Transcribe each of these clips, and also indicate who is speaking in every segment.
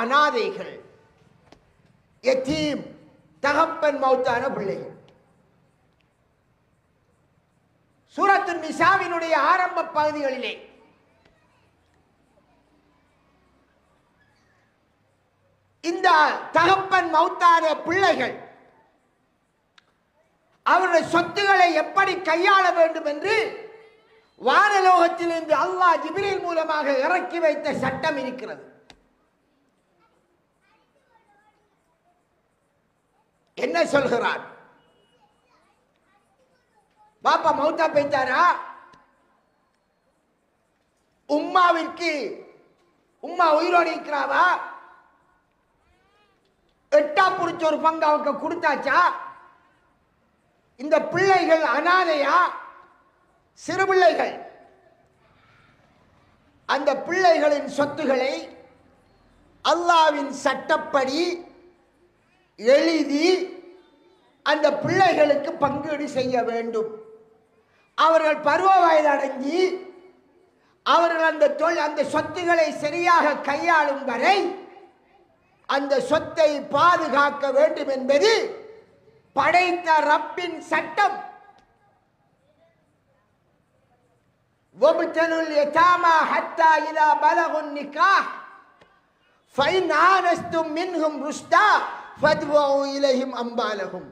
Speaker 1: அனாதைகள். எத்தீம் தகப்பன் மௌத்தான பிள்ளைகள். சூரத்து நிசாவினுடைய ஆரம்ப பகுதிகளிலே. இந்த தகப்பன் மௌத்தான பிள்ளைகள் அவருடைய சொத்துக்களை எப்படி கையாள வேண்டும் என்று வானலோகத்திலிருந்து அல்லாஹ் ஜிப்ரீல் மூலமாக இறக்கி வைத்த சட்டம் இருக்கிறது. என்ன சொல்கிறார்? பாப்பா மௌத்தா போய்த்தாரா உம்மாவிற்கு உம்மா உயிரோடு இருக்கிறாவா? எட்டா பிடிச்ச ஒரு பங்கு அவங்க கொடுத்தாச்சா? இந்த பிள்ளைகள் அனாதையா? சிறு பிள்ளைகள். அந்த பிள்ளைகளின் சொத்துக்களை அல்லாவின் சட்டப்படி எழுதி அந்த பிள்ளைகளுக்கு பங்கீடு செய்ய வேண்டும் அவர்கள் பருவ வயது அடைஞ்சி அவர்கள் அந்த தொழில் அந்த சொத்துக்களை சரியாக கையாளும் வரை அந்த சொத்தை பாதுகாக்க வேண்டும் என்பது படைத்த ரப்பின் சட்டம் وابتلوا اليتامى حتى إذا بلغوا النكاح فإن آنستم منهم رشدا فادفعوا إليهم أموالهم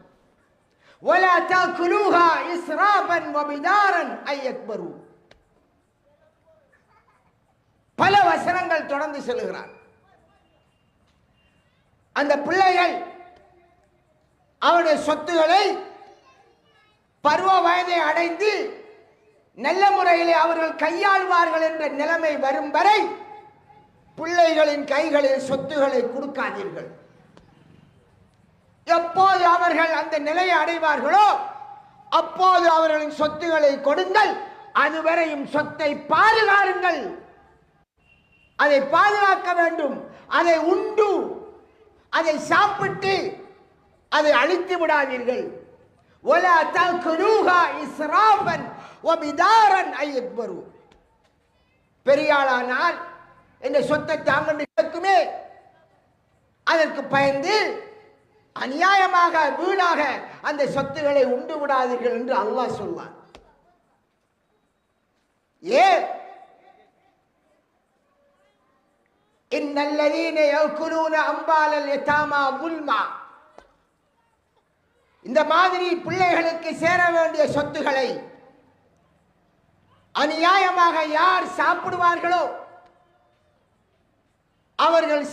Speaker 1: ولا تأكلوها إسرافا وبدارا أن يكبروا பல வசனங்கள் தொடர்ந்து செல்கிறார் அந்த பிள்ளைகள் அவருடைய சொத்துக்களை பருவ வயதை அடைந்து நல்ல முறையிலே அவர்கள் கையாள்வார்கள் என்ற நிலைமை வரும் வரை பிள்ளைகளின் கைகளில் சொத்துக்களை கொடுக்காதீர்கள் எப்போது அவர்கள் அந்த நிலையை அடைவார்களோ அப்போது அவர்களின் சொத்துக்களை கொடுங்கள். அதுவரையும் சொத்தை பாதுகாருங்கள். அதை பாதுகாக்க வேண்டும். அதை உண்டு. அதை சாப்பிட்டு அதை அழித்து விடாதீர்கள். ஒலா தகுரூஹா இஸ்ராபன் ஒபிதாரன் ஐயக்பரு. பெரியாளானால் என்ற சொத்தை தாங்கண்டு கிடக்குமே அதற்கு பயந்து அநியாயமாக வீணாக அந்த சொத்துக்களை உண்டு விடாதீர்கள் என்று அல்லாஹ் சொல்வார் ஏன் إن الذين يأكلون أموال اليتامى ظلما இந்த மாதிரி பிள்ளைகளுக்கு சேர வேண்டிய சொத்துக்களை அநியாயமாக யார் சாப்பிடுவார்களோ அவர்கள்